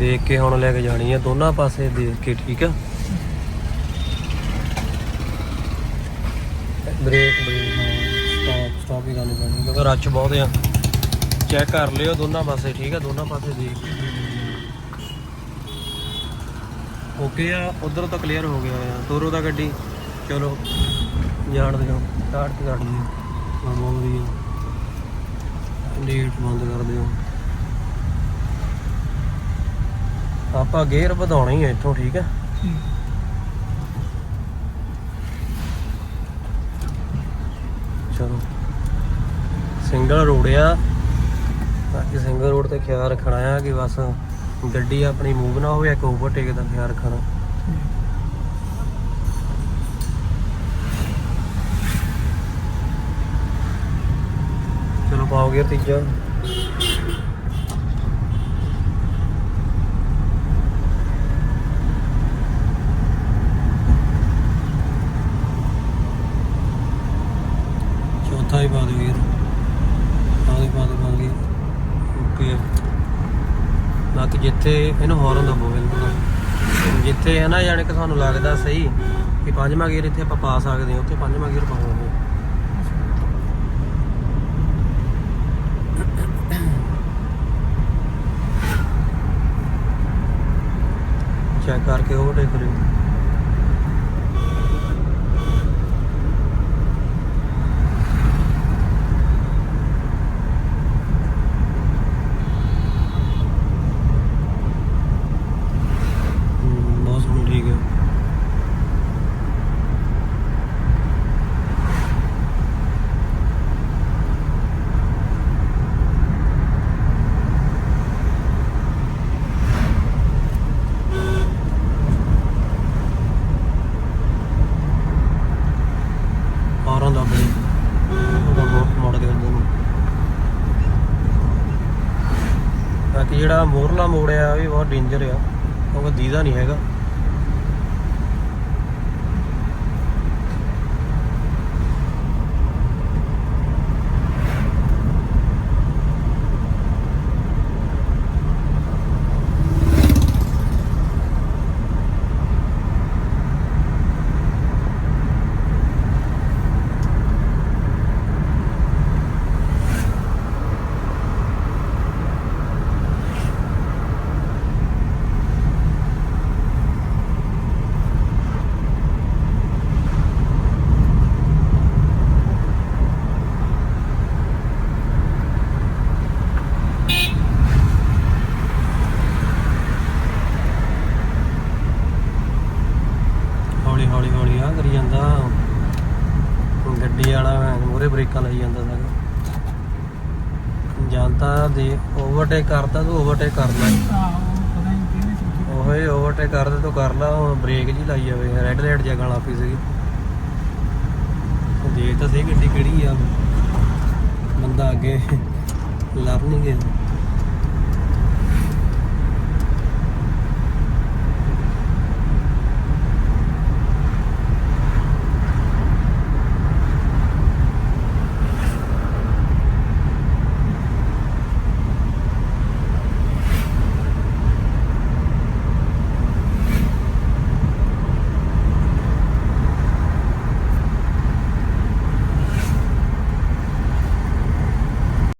ਦੇਖ ਕੇ ਹੁਣ ਲੈ ਕੇ ਜਾਣੀ ਆ ਦੋਨਾਂ ਪਾਸੇ ਦੇਖ ਕੇ, ਠੀਕ ਆ? ਬ੍ਰੇਕ ਬ੍ਰੇਕ ਸਟਾਪ ਸਟਾਪ ਹੀ ਕਰਨੀ ਪੈਣੀ, ਕਿਉਂਕਿ ਰੱਛ ਬਹੁਤ ਆ। ਚੈੱਕ ਕਰ ਲਿਓ ਦੋਨਾਂ ਪਾਸੇ, ਠੀਕ ਆ? ਦੋਨਾਂ ਪਾਸੇ ਦੇਖ ਕੇ। ਓਕੇ ਆ, ਉਧਰ ਤਾਂ ਕਲੀਅਰ ਹੋ ਗਿਆ ਆ। ਤੋਰੋ ਦਾ ਗੱਡੀ। ਚਲੋ, ਜਾਣ ਦਿਓ। ਸਟਾਰਟ ਤੇ ਕਰ ਦਿਓ ਮਾਮਾ ਵਧੀਆ। ਲੀਟ ਬੰਦ ਕਰ ਦਿਓ। ਆਪਾਂ ਗੇਅਰ ਵਧਾਉਣਾ ਹੀ ਹੈ ਇੱਥੋਂ, ਠੀਕ ਹੈ ਚਲੋ। ਸਿੰਗਲ ਰੋਡ ਆ। ਬਾਕੀ ਸਿੰਗਲ ਰੋਡ ਤੇ ਖਿਆਲ ਰੱਖਣਾ ਆ ਕਿ ਬਸ ਗੱਡੀ ਆਪਣੀ ਮੂਵ ਨਾ ਹੋਵੇ, ਇੱਕ ਓਵਰਟੇਕ ਦਾ ਖਿਆਲ ਰੱਖਣਾ। ਚਲੋ ਪਾਓ ਗੇਅਰ ਤੀਜਾ ਚੌਥਾ ਹੀ ਪਾ ਦੇ ਵੀਰ ਪਾ ਦੇ ਪਾ ਦੇ ਪਾ ਦੇ ਓਕੇ ਬਾਕੀ ਜਿੱਥੇ ਇਹਨੂੰ ਹੌਰਨ ਦਾ ਬਿਲਕੁਲ ਜਿੱਥੇ ਹੈ ਨਾ ਜਾਣੀ ਕਿ ਤੁਹਾਨੂੰ ਲੱਗਦਾ ਸਹੀ ਕਿ ਪੰਜਵਾਂ ਗੇਅਰ ਇੱਥੇ ਆਪਾਂ ਪਾ ਸਕਦੇ ਹਾਂ, ਉੱਥੇ ਪੰਜਵਾਂ ਗੇਅਰ ਪਾਵਾਂਗੇ। ਚੈੱਕ ਕਰਕੇ ਓਵਰਟੇਕ ਕਰਿਓ ਹਮ, ਬਹੁਤ ਸੋਹਣਾ ਠੀਕ ਹੈ ਆਰਾਂ ਦਾ ਬੜੇ ਉਹਦਾ ਮੋੜ ਮੋੜ ਕੇ ਉਹਦੇ ਨੂੰ ਬਾਕੀ ਜਿਹੜਾ ਮੋਰਲਾ ਮੋੜ ਆ ਇਹ ਵੀ ਬਹੁਤ ਡੇਂਜਰ ਆ। ਕਿਉਂਕਿ ਦੀਦਾ ਨਹੀਂ ਹੈਗਾ। ਹੌਲੀ ਹੌਲੀ ਹੌਲੀ ਆ ਕਰੀ ਜਾਂਦਾ। ਗੱਡੀ ਵਾਲਾ ਮੂਰੇ ਬ੍ਰੇਕਾਂ ਲਾਈ ਜਾਂਦਾ ਸਾਗਾ ਜਾਂਦਾ ਦੇ ਓਵਰਟੇਕ ਕਰਦਾ ਤੂੰ ਓਵਰਟੇਕ ਕਰ ਲੈ। ਓਏ ਓਵਰਟੇਕ ਕਰਦੇ ਤੂੰ ਕਰ ਲਾ ਬ੍ਰੇਕ ਜੀ ਲਾਈ ਜਾਵੇ ਰੈੱਡ ਲਾਈਟ ਜਗਣ ਲੱਗ ਪਈ ਸੀਗੀ। ਦੇਖ ਤਾਂ ਸਹੀ ਗੱਡੀ ਕਿਹੜੀ ਆ। ਬੰਦਾ ਅੱਗੇ ਲਰਨਿੰਗ ਹੈ।